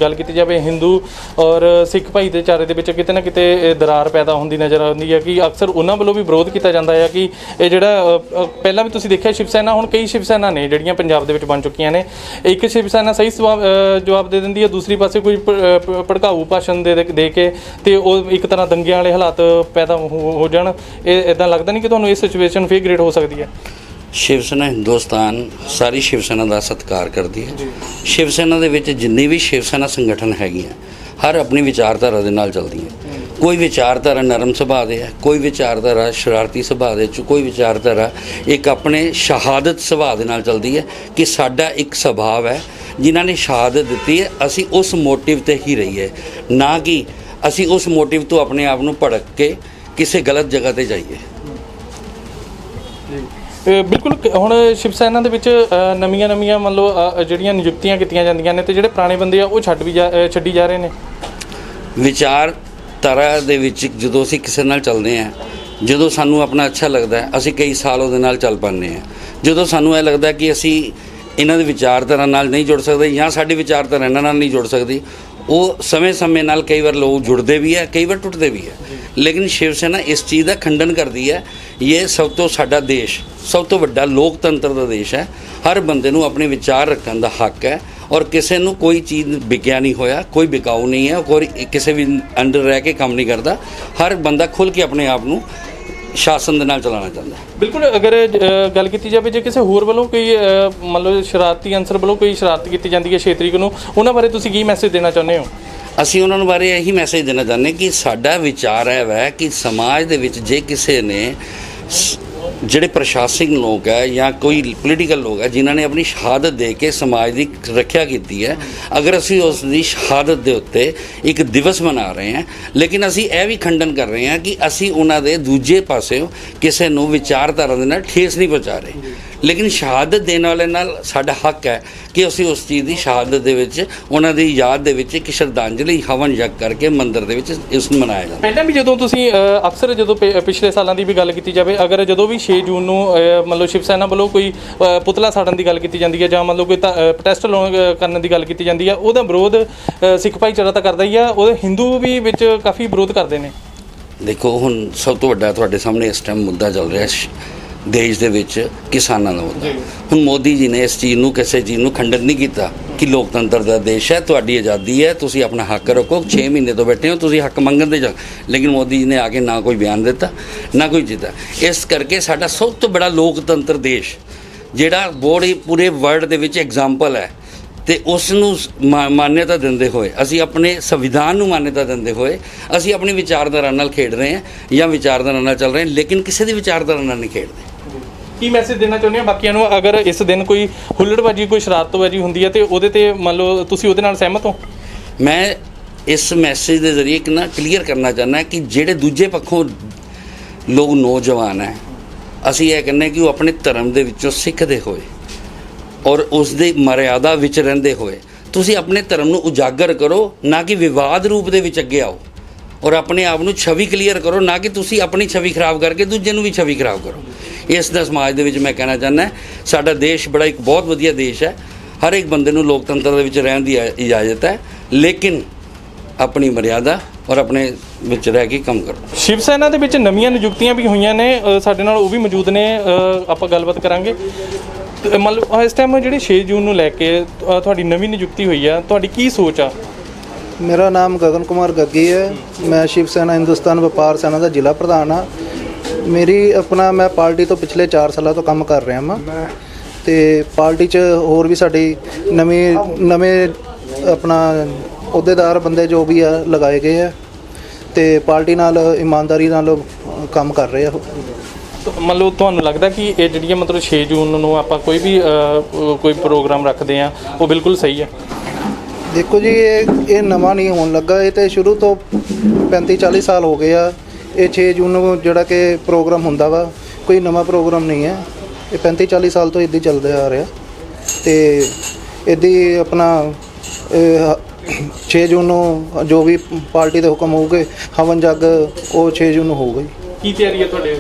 ਗੱਲ ਕੀਤੀ ਜਾਵੇ ਹਿੰਦੂ ਔਰ ਸਿੱਖ ਭਾਈਚਾਰੇ ਦੇ ਵਿੱਚ ਕਿਤੇ ਨਾ ਕਿਤੇ ਇਹ ਦਰਾਰ ਪੈਦਾ ਹੁੰਦੀ ਨਜ਼ਰ ਆਉਂਦੀ ਹੈ ਕਿ ਅਕਸਰ ਉਹਨਾਂ ਵੱਲੋਂ ਵੀ ਵਿਰੋਧ ਕੀਤਾ ਜਾਂਦਾ ਹੈ ਕਿ ਇਹ ਜਿਹੜਾ ਪਹਿਲਾਂ ਵੀ ਤੁਸੀਂ ਦੇਖਿਆ ਸ਼ਿਵ ਸੈਨਾ ਹੁਣ ਕਈ ਸ਼ਿਵ ਸੈਨਾ ਨੇ ਜਿਹੜੀਆਂ ਪੰਜਾਬ ਦੇ ਵਿੱਚ ਬਣ ਚੁੱਕੀਆਂ ਨੇ। ਇੱਕ ਸ਼ਿਵ ਸੈਨਾ ਸਹੀ ਜਵਾਬ ਜਵਾਬ ਦੇ ਦਿੰਦੀ ਹੈ, ਦੂਸਰੀ ਪਾਸੇ ਕੋਈ ਭ- ਭੜਕਾਊ ਭਾਸ਼ਣ ਦੇ ਦੇ ਕੇ ਤੇ ਉਹ ਇੱਕ ਤਰ੍ਹਾਂ ਦੰਗਿਆਂ ਵਾਲੇ ਹਾਲਾਤ ਪੈਦਾ ਹੋ ਹੋ ਜਾਣ। ਇਹ ਇਦਾਂ ਲੱਗਦਾ ਨਹੀਂ ਕਿ ਤੁਹਾਨੂੰ ਇਹ ਸਿਚੁਏਸ਼ਨ ਫੇਰ ਕ੍ਰੀਏਟ ਹੋ ਸਕਦੀ ਹੈ? ਸ਼ਿਵ ਸੈਨਾ ਹਿੰਦੁਸਤਾਨ ਸਾਰੀ ਸ਼ਿਵ ਸੈਨਾ ਦਾ ਸਤਿਕਾਰ ਕਰਦੀ ਹੈ। ਸ਼ਿਵ ਸੈਨਾ ਦੇ ਵਿੱਚ ਜਿੰਨੀ ਵੀ ਸ਼ਿਵ ਸੈਨਾ ਸੰਗਠਨ ਹੈਗੀਆਂ ਹਰ ਆਪਣੀ ਵਿਚਾਰਧਾਰਾ ਦੇ ਨਾਲ ਚੱਲਦੀਆਂ। ਕੋਈ ਵਿਚਾਰਧਾਰਾ ਨਰਮ ਸੁਭਾਅ ਦੇ ਹੈ ਕੋਈ ਵਿਚਾਰਧਾਰਾ ਸ਼ਰਾਰਤੀ ਸੁਭਾਅ ਦੇ ਚ ਕੋਈ ਵਿਚਾਰਧਾਰਾ ਇੱਕ ਆਪਣੇ ਸ਼ਹਾਦਤ ਸੁਭਾਅ ਦੇ ਨਾਲ ਚੱਲਦੀ ਹੈ ਕਿ ਸਾਡਾ ਇੱਕ ਸੁਭਾਅ ਹੈ ਜਿਨ੍ਹਾਂ ਨੇ ਸ਼ਹਾਦਤ ਦਿੱਤੀ ਹੈ ਅਸੀਂ ਉਸ ਮੋਟਿਵ ਤੇ ਹੀ ਰਹੀਏ। ਨਾ ਕਿ ਅਸੀਂ ਉਸ ਮੋਟਿਵ ਤੋਂ ਆਪਣੇ ਆਪ ਨੂੰ ਭੜਕ ਕੇ ਕਿਸੇ ਗਲਤ ਜਗ੍ਹਾ ਤੇ ਜਾਈਏ। ਇਹ ਬਿਲਕੁਲ ਕ- ਹੁਣ ਸ਼ਿਵ ਸੈਨਾ ਦੇ ਵਿੱਚ ਨਵੀਆਂ ਨਵੀਆਂ ਮੰਨ ਲਓ ਅ, ਜਿਹੜੀਆਂ ਨਿਯੁਕਤੀਆਂ ਕੀਤੀਆਂ ਜਾਂਦੀਆਂ ਨੇ ਤੇ ਜਿਹੜੇ ਪੁਰਾਣੇ ਬੰਦੇ ਆ ਉਹ ਛੱਡ ਵੀ ਜਾ- ਅ, ਛੱਡੀ ਜਾ ਰਹੇ ਨੇ। ਵਿਚਾਰਧਾਰਾ ਦੇ ਵਿੱਚ ਜਦੋਂ ਅਸੀਂ ਕਿਸੇ ਨਾਲ ਚੱਲਦੇ ਹਾਂ ਜਦੋਂ ਸਾਨੂੰ ਆਪਣਾ ਅੱਛਾ ਲੱਗਦਾ ਹੈ, ਅਸੀਂ ਕਈ ਸਾਲ ਉਹਦੇ ਨਾਲ ਚੱਲ ਪਾਉਂਦੇ ਹਾਂ ਜਦੋਂ ਸਾਨੂੰ ਇਹ ਲੱਗਦਾ ਕਿ ਅਸੀਂ ਇਹਨਾਂ ਦੇ ਵਿਚਾਰਧਾਰਾ ਨਾਲ ਨਹੀਂ ਜੁੜ ਸਕਦੇ ਜਾਂ ਸਾਡੀ ਵਿਚਾਰਧਾਰਾ ਇਹਨਾਂ ਨਾਲ ਨਹੀਂ ਜੁੜ ਸਕਦੀ ਉਹ ਸਮੇਂ-ਸਮੇਂ ਨਾਲ ਕਈ ਵਾਰ ਲੋਕ ਜੁੜਦੇ ਵੀ ਹੈ ਕਈ ਵਾਰ ਟੁੱਟਦੇ ਵੀ ਹੈ ਲੇਕਿਨ ਸ਼ਿਵ ਸੈਨਾ ਇਸ ਚੀਜ਼ ਦਾ ਖੰਡਨ ਕਰਦੀ ਹੈ ਇਹ ਸਭ ਤੋਂ ਸਾਡਾ ਦੇਸ਼ ਸਭ ਤੋਂ ਵੱਡਾ ਲੋਕਤੰਤਰ ਦਾ ਦੇਸ਼ ਹੈ। ਹਰ ਬੰਦੇ ਨੂੰ ਆਪਣੇ ਵਿਚਾਰ ਰੱਖਣ ਦਾ ਹੱਕ ਹੈ ਔਰ ਕਿਸੇ ਨੂੰ ਕੋਈ ਚੀਜ਼ ਵਿਕਿਆ ਨਹੀਂ ਹੋਇਆ ਕੋਈ ਵਿਕਾਊ ਨਹੀਂ ਹੈ ਕੋਈ ਕਿਸੇ ਵੀ ਅੰਡਰ ਰਹਿ ਕੇ ਕੰਮ ਨਹੀਂ ਕਰਦਾ। ਹਰ ਬੰਦਾ ਖੁੱਲ ਕੇ ਆਪਣੇ ਆਪ ਨੂੰ ਸ਼ਾਸਨ ਦੇ ਨਾਲ ਚਲਾਉਣਾ ਚਾਹੁੰਦਾ ਬਿਲਕੁਲ ਅਗਰ ਗੱਲ ਕੀਤੀ ਜਾਵੇ ਜੇ ਕਿਸੇ ਹੋਰ ਵੱਲੋਂ ਕੋਈ ਮੰਨ ਲਓ ਸ਼ਰਾਰਤੀ ਅਨਸਰ ਵੱਲੋਂ ਕੋਈ ਸ਼ਰਾਰਤ ਕੀਤੀ ਜਾਂਦੀ ਹੈ 6 ਤਰੀਕ ਨੂੰ ਉਹਨਾਂ ਬਾਰੇ ਤੁਸੀਂ ਕੀ ਮੈਸੇਜ ਦੇਣਾ ਚਾਹੁੰਦੇ ਹੋ? ਅਸੀਂ ਉਹਨਾਂ ਨੂੰ ਬਾਰੇ ਇਹੀ ਮੈਸੇਜ ਦੇਣਾ ਚਾਹੁੰਦੇ ਕਿ ਸਾਡਾ ਵਿਚਾਰ ਹੈ ਵੈ ਕਿ ਸਮਾਜ ਦੇ ਵਿੱਚ ਜੇ ਕਿਸੇ ਨੇ ਜਿਹੜੇ ਪ੍ਰਸ਼ਾਸਨਿਕ ਲੋਕ ਹੈ ਜਾਂ ਕੋਈ ਪੋਲੀਟੀਕਲ ਲੋਕ ਹੈ, ਜਿਨ੍ਹਾਂ ਨੇ ਆਪਣੀ ਸ਼ਹਾਦਤ ਦੇ ਕੇ ਸਮਾਜ ਦੀ ਰੱਖਿਆ ਕੀਤੀ ਹੈ, ਅਗਰ ਅਸੀਂ ਉਸ ਦੀ ਸ਼ਹਾਦਤ ਦੇ ਉੱਤੇ ਇੱਕ ਦਿਵਸ ਮਨਾ ਰਹੇ ਹਾਂ, ਲੇਕਿਨ ਅਸੀਂ ਇਹ ਵੀ ਖੰਡਨ ਕਰ ਰਹੇ ਹਾਂ ਕਿ ਅਸੀਂ ਉਹਨਾਂ ਦੇ ਦੂਜੇ ਪਾਸੇ ਕਿਸੇ ਨੂੰ ਵਿਚਾਰਧਾਰਾ ਦੇ ਨਾਲ ਠੇਸ ਨਹੀਂ ਪਹੁੰਚਾ ਰਹੇ। ਲੇਕਿਨ ਸ਼ਹਾਦਤ ਦੇਣ ਵਾਲੇ ਨਾਲ ਸਾਡਾ ਹੱਕ ਹੈ ਕਿ ਅਸੀਂ ਉਸ ਚੀਜ਼ ਦੀ ਸ਼ਹਾਦਤ ਦੇ ਵਿੱਚ ਉਹਨਾਂ ਦੀ ਯਾਦ ਦੇ ਵਿੱਚ ਇੱਕ ਸ਼ਰਧਾਂਜਲੀ ਹਵਨ ਯੱਗ ਕਰਕੇ ਮੰਦਿਰ ਦੇ ਵਿੱਚ ਇਸ ਨੂੰ ਮਨਾਇਆ ਜਾਂਦਾ। ਪਹਿਲਾਂ ਵੀ ਜਦੋਂ ਤੁਸੀਂ ਅਕਸਰ ਜਦੋਂ ਪਿਛਲੇ ਸਾਲਾਂ ਦੀ ਵੀ ਗੱਲ ਕੀਤੀ ਜਾਵੇ ਅਗਰ ਜਦੋਂ ਵੀ 6 ਜੂਨ ਨੂੰ ਲਓ ਸ਼ਿਵ ਸੈਨਾ ਵੱਲੋਂ ਕੋਈ ਪੁਤਲਾ ਸਾੜਨ ਦੀ ਗੱਲ ਕੀਤੀ ਜਾਂਦੀ ਹੈ ਜਾਂ ਮੰਨ ਲਓ ਕੋਈ ਪ੍ਰੋਟੈਸਟ ਕਰਨ ਦੀ ਗੱਲ ਕੀਤੀ ਜਾਂਦੀ ਹੈ ਉਹਦਾ ਵਿਰੋਧ ਸਿੱਖ ਭਾਈਚਾਰਾ ਤਾਂ ਕਰਦਾ ਹੀ ਆ ਉਹਦੇ ਹਿੰਦੂ ਵੀ ਵਿੱਚ ਕਾਫੀ ਵਿਰੋਧ ਕਰਦੇ ਨੇ। ਦੇਖੋ ਹੁਣ ਸਭ ਤੋਂ ਵੱਡਾ ਤੁਹਾਡੇ ਸਾਹਮਣੇ ਇਸ ਟਾਈਮ ਮੁੱਦਾ ਚੱਲ ਰਿਹਾ ਸ਼- ਦੇਸ਼ ਦੇ ਵਿੱਚ ਕਿਸਾਨਾਂ ਦਾ ਮੁੱਦਾ ਹੁਣ ਮੋਦੀ ਜੀ ਨੇ ਇਸ ਚੀਜ਼ ਨੂੰ ਕਿਸੇ ਚੀਜ਼ ਨੂੰ ਖੰਡਨ ਨਹੀਂ ਕੀਤਾ ਕਿ ਲੋਕਤੰਤਰ ਦਾ ਦੇਸ਼ ਹੈ ਤੁਹਾਡੀ ਆਜ਼ਾਦੀ ਹੈ ਤੁਸੀਂ ਆਪਣਾ ਹੱਕ ਰੱਖੋ 6 ਮਹੀਨੇ ਤੋਂ ਬੈਠੇ ਹੋ ਤੁਸੀਂ ਹੱਕ ਮੰਗਣ ਦੇ ਜਾ ਲੇਕਿਨ ਮੋਦੀ ਜੀ ਨੇ ਆ ਕੇ ਨਾ ਕੋਈ ਬਿਆਨ ਦਿੱਤਾ ਨਾ ਕੋਈ ਜਿੱਤਾ। ਇਸ ਕਰਕੇ ਸਾਡਾ ਸਭ ਤੋਂ ਬੜਾ ਲੋਕਤੰਤਰ ਦੇਸ਼ ਜਿਹੜਾ ਬੋੜੀ ਪੂਰੇ ਵਰਲਡ ਦੇ ਵਿੱਚ ਐਗਜ਼ਾਮਪਲ ਹੈ ਤੇ ਉਸ ਨੂੰ ਸ- ਮਾ- ਮਾਨਯਤਾ ਦਿੰਦੇ ਹੋਏ ਅਸੀਂ ਆਪਣੇ ਸੰਵਿਧਾਨ ਨੂੰ ਮਾਨਯਤਾ ਦਿੰਦੇ ਹੋਏ ਅਸੀਂ ਆਪਣੀ ਵਿਚਾਰਧਾਰਾ ਨਾਲ ਖੇਡ ਰਹੇ ਹਾਂ ਜਾਂ ਵਿਚਾਰਧਾਰਾ ਨਾਲ ਚੱਲ ਰਹੇ ਹਾਂ ਲੇਕਿਨ ਕਿਸੇ ਦੀ ਵਿਚਾਰਧਾਰਾ ਨਾਲ ਨਹੀਂ ਖੇਡਦੇ। ਕੀ ਮੈਸੇਜ ਦੇਣਾ ਚਾਹੁੰਦੇ ਹੋ? ਬਾਕੀਆਂ ਨੂੰ ਅਗਰ ਇਸ ਦਿਨ ਕੋਈ ਹੁੱਲੜਬਾਜੀ, ਕੋਈ ਸ਼ਰਾਰਤਬਾਜੀ ਹੁੰਦੀ ਹੈ ਤੇ ਉਹਦੇ ਤੇ ਮੰਨ ਲਓ ਤੁਸੀਂ ਉਹਦੇ ਨਾਲ ਸਹਿਮਤ ਹੋ? ਮੈਂ ਇਸ ਮੈਸੇਜ ਦੇ ਜ਼ਰੀਏ ਇੱਕ ਨਾ ਕਲੀਅਰ ਕਰਨਾ ਚਾਹੁੰਦਾ ਕਿ ਜਿਹੜੇ ਦੂਜੇ ਪੱਖੋਂ ਲੋਕ ਨੌਜਵਾਨ ਹੈ, ਅਸੀਂ ਇਹ ਕਹਿੰਦੇ ਕਿ ਉਹ ਆਪਣੇ ਧਰਮ ਦੇ ਵਿੱਚੋਂ ਸਿੱਖਦੇ ਹੋਏ ਔਰ ਉਸ ਦੇ ਮਰਿਆਦਾ ਵਿੱਚ ਰਹਿੰਦੇ ਹੋਏ ਤੁਸੀਂ ਆਪਣੇ ਧਰਮ ਨੂੰ ਉਜਾਗਰ ਕਰੋ, ਨਾ ਕਿ ਵਿਵਾਦ ਰੂਪ ਦੇ ਵਿੱਚ ਅੱਗੇ ਆਓ ਔਰ ਆਪਣੇ ਆਪ ਨੂੰ ਛਵੀ ਕਲੀਅਰ ਕਰੋ, ਨਾ ਕਿ ਤੁਸੀਂ ਆਪਣੀ ਛਵੀ ਖਰਾਬ ਕਰਕੇ ਦੂਜੇ ਨੂੰ ਵੀ ਛਵੀ ਖਰਾਬ ਕਰੋ। ਇਸ ਦਾ ਸਮਾਜ ਦੇ ਵਿੱਚ ਮੈਂ ਕਹਿਣਾ ਚਾਹੁੰਦਾ ਸਾਡਾ ਦੇਸ਼ ਬੜਾ ਇੱਕ ਬਹੁਤ ਵਧੀਆ ਦੇਸ਼ ਹੈ। ਹਰ ਇੱਕ ਬੰਦੇ ਨੂੰ ਲੋਕਤੰਤਰ ਦੇ ਵਿੱਚ ਰਹਿਣ ਦੀ ਇ- ਇਜਾਜ਼ਤ ਹੈ ਲੇਕਿਨ ਆਪਣੀ ਮਰਿਆਦਾ ਔਰ ਆਪਣੇ ਵਿੱਚ ਰਹਿ ਕੇ ਕੰਮ ਕਰੋ। ਸ਼ਿਵ ਸੈਨਾ ਦੇ ਵਿੱਚ ਨਵੀਆਂ ਨਿਯੁਕਤੀਆਂ ਵੀ ਹੋਈਆਂ ਨੇ ਸਾਡੇ ਨਾਲ ਉਹ ਵੀ ਮੌਜੂਦ ਨੇ ਆਪਾਂ ਗੱਲਬਾਤ ਕਰਾਂਗੇ। ਲਓ ਇਸ ਟਾਈਮ ਜਿਹੜੀ 6 ਜੂਨ ਨੂੰ ਲੈ ਕੇ ਤੁਹਾਡੀ ਨਵੀਂ ਨਿਯੁਕਤੀ ਹੋਈ ਆ ਤੁਹਾਡੀ ਕੀ ਸੋਚ ਆ? ਮੇਰਾ ਨਾਮ ਗਗਨ ਕੁਮਾਰ ਗੱਗੀ ਹੈ। ਮੈਂ ਸ਼ਿਵ ਸੈਨਾ ਹਿੰਦੁਸਤਾਨ ਵਪਾਰ ਸੈਨਾ ਦਾ ਜ਼ਿਲ੍ਹਾ ਪ੍ਰਧਾਨ ਹਾਂ। ਮੇਰੀ ਆਪਣਾ ਮੈਂ ਪਾਰਟੀ ਤੋਂ ਪਿਛਲੇ 4 ਸਾਲਾਂ ਤੋਂ ਕੰਮ ਕਰ ਰਿਹਾ ਹਾਂ ਤੇ ਪਾਰਟੀ 'ਚ ਹੋਰ ਵੀ ਸਾਡੀ ਨਵੀਂ ਨਵੇਂ ਆਪਣਾ ਅਹੁਦੇਦਾਰ ਬੰਦੇ ਜੋ ਵੀ ਆ ਲਗਾਏ ਗਏ ਆ। ਤੇ ਪਾਰਟੀ ਨਾਲ ਇਮਾਨਦਾਰੀ ਨਾਲ ਕੰਮ ਕਰ ਰਹੇ ਆ ਮੰਨ ਲਓ ਤੁਹਾਨੂੰ ਲੱਗਦਾ ਕਿ ਇਹ ਜਿਹੜੀਆਂ ਮਤਲਬ 6 ਜੂਨ ਨੂੰ ਆਪਾਂ ਕੋਈ ਵੀ ਕੋਈ ਪ੍ਰੋਗਰਾਮ ਰੱਖਦੇ ਆ ਉਹ ਬਿਲਕੁਲ ਸਹੀ ਆ? ਦੇਖੋ ਜੀ ਇਹ ਇਹ ਨਵਾਂ ਨਹੀਂ ਹੋਣ ਲੱਗਾ। ਇਹ ਤੇ ਸ਼ੁਰੂ ਤੋਂ 35 40 ਸਾਲ ਹੋ ਗਏ ਆ। ਇਹ 6 ਜੂਨ ਨੂੰ ਜਿਹੜਾ ਕਿ ਪ੍ਰੋਗਰਾਮ ਹੁੰਦਾ ਵਾ ਕੋਈ ਨਵਾਂ ਪ੍ਰੋਗਰਾਮ ਨਹੀਂ ਹੈ। ਇਹ 35 40 ਸਾਲ ਤੋਂ ਇਦਾਂ ਚੱਲਦਾ ਆ ਰਿਹਾ। ਤੇ ਇਦਾਂ ਆਪਣਾ ਇਹ 6 ਜੂਨ ਨੂੰ ਜੋ ਵੀ ਪਾਰਟੀ ਦੇ ਹੁਕਮ ਹੋਊਗੇ ਹਵਨ ਜੱਗ ਉਹ 6 ਜੂਨ ਨੂੰ ਹੋਊਗਾ ਜੀ। ਕੀ ਤਿਆਰੀ ਹੈ ਤੁਹਾਡੇ?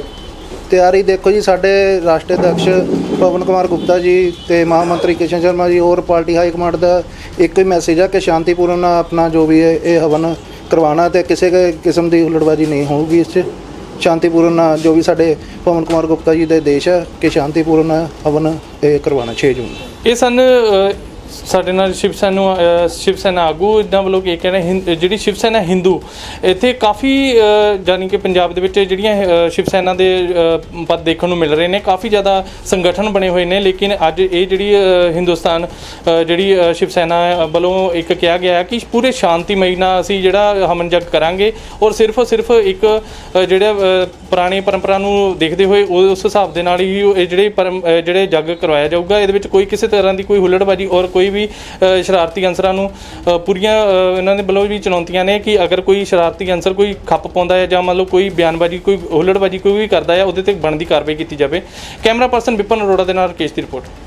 ਤਿਆਰੀ ਦੇਖੋ ਜੀ ਸਾਡੇ ਰਾਸ਼ਟਰੀ ਅਧਿਕਸ਼ ਪਵਨ ਕੁਮਾਰ ਗੁਪਤਾ ਜੀ ਤੇ ਮਹਾ ਮੰਤਰੀ ਕਿਸ਼ਨ ਸ਼ਰਮਾ ਜੀ ਹੋਰ ਪਾਰਟੀ ਹਾਈ ਕਮਾਂਡ ਦਾ ਇੱਕ ਹੀ ਮੈਸੇਜ ਆ ਕਿ ਸ਼ਾਂਤੀਪੂਰਨ ਆਪਣਾ ਜੋ ਵੀ ਹੈ ਇਹ ਹਵਨ ਕਰਵਾਉਣਾ ਤੇ ਕਿਸੇ ਕਿਸਮ ਦੀ ਹੁਲੜਬਾਜ਼ੀ ਨਹੀਂ ਹੋਊਗੀ ਇਸ 'ਚ। ਸ਼ਾਂਤੀਪੂਰਨ ਜੋ ਵੀ ਸਾਡੇ ਪਵਨ ਕੁਮਾਰ ਗੁਪਤਾ ਜੀ ਦੇ ਦੇਸ਼ ਹੈ ਕਿ ਸ਼ਾਂਤੀਪੂਰਨ ਹਵਨ ਇਹ ਕਰਵਾਉਣਾ 6 ਜੂਨ ਨੂੰ। ਇਹ ਸਨ ਅ, ਸਾਡੇ ਨਾਲ ਸ਼ਿਵ ਸੈਨਾ ਸ਼ਿਵ ਸੈਨਾ ਆਗੂ ਇਹਨਾਂ ਵੱਲੋਂ ਕੀ ਕਹਿੰਦੇ ਹਿੰਦ- ਜਿਹੜੀ ਸ਼ਿਵ ਸੈਨਾ ਹਿੰਦੂ ਇੱਥੇ ਕਾਫੀ ਅ, ਜਾਣੀ ਕਿ ਪੰਜਾਬ ਦੇ ਵਿੱਚ ਜਿਹੜੀਆਂ ਸ਼ਿਵ ਸੈਨਾ ਦੇ ਪਦ ਦੇਖਣ ਨੂੰ ਮਿਲ ਰਹੇ ਨੇ ਕਾਫੀ ਜ਼ਿਆਦਾ ਸੰਗਠਨ ਬਣੇ ਹੋਏ ਨੇ ਲੇਕਿਨ ਅੱਜ ਇਹ ਜਿਹੜੀ ਹਿੰਦੁਸਤਾਨ ਜਿਹੜੀ ਸ਼ਿਵ ਸੈਨਾ ਵੱਲੋਂ ਇੱਕ ਕਿਹਾ ਗਿਆ ਹੈ ਕਿ ਪੂਰੇ ਸ਼ਾਂਤੀਮਈ ਨਾਲ ਅਸੀਂ ਜਿਹੜਾ ਹਮਨ ਜਗ ਕਰਾਂਗੇ ਔਰ ਸਿਰਫ ਸਿਰਫ ਇੱਕ ਜਿਹੜਾ ਪੁਰਾਣੀ ਪਰੰਪਰਾ ਨੂੰ ਦੇਖਦੇ ਹੋਏ ਉਸ ਹਿਸਾਬ ਦੇ ਨਾਲ ਹੀ ਉਹ ਇਹ ਜਿਹੜੇ ਪਰਮ- ਜਿਹੜੇ ਜੱਗ ਕਰਵਾਇਆ ਜਾਊਗਾ ਇਹਦੇ ਵਿੱਚ ਕੋਈ ਕਿਸੇ ਤਰ੍ਹਾਂ ਦੀ ਕੋਈ ਹੁੱਲੜਬਾਜੀ ਔਰ ਕੋਈ ਕੋਈ ਵੀ ਸ਼ਰਾਰਤੀ ਅਨਸਰਾਂ ਨੂੰ ਪੂਰੀਆਂ ਇਹਨਾਂ ਦੇ ਵੱਲੋਂ ਵੀ ਚੁਣੌਤੀਆਂ ਨੇ ਕਿ ਅਗਰ ਕੋਈ ਸ਼ਰਾਰਤੀ ਅਨਸਰ ਕੋਈ ਖੱਪ ਪਾਉਂਦਾ ਹੈ ਜਾਂ ਮੰਨ ਲਓ ਕੋਈ ਬਿਆਨਬਾਜ਼ੀ, ਕੋਈ ਹੁੱਲੜਬਾਜੀ ਕੋਈ ਵੀ ਕਰਦਾ ਹੈ, ਉਹਦੇ ਤੇ ਬਣਦੀ ਕਾਰਵਾਈ ਕੀਤੀ ਜਾਵੇ। ਕੈਮਰਾ ਪਰਸਨ ਵਿਪਨ ਅਰੋੜਾ ਦੇ ਨਾਲ ਰਕੇਸ਼ ਦੀ ਰਿਪੋਰਟ।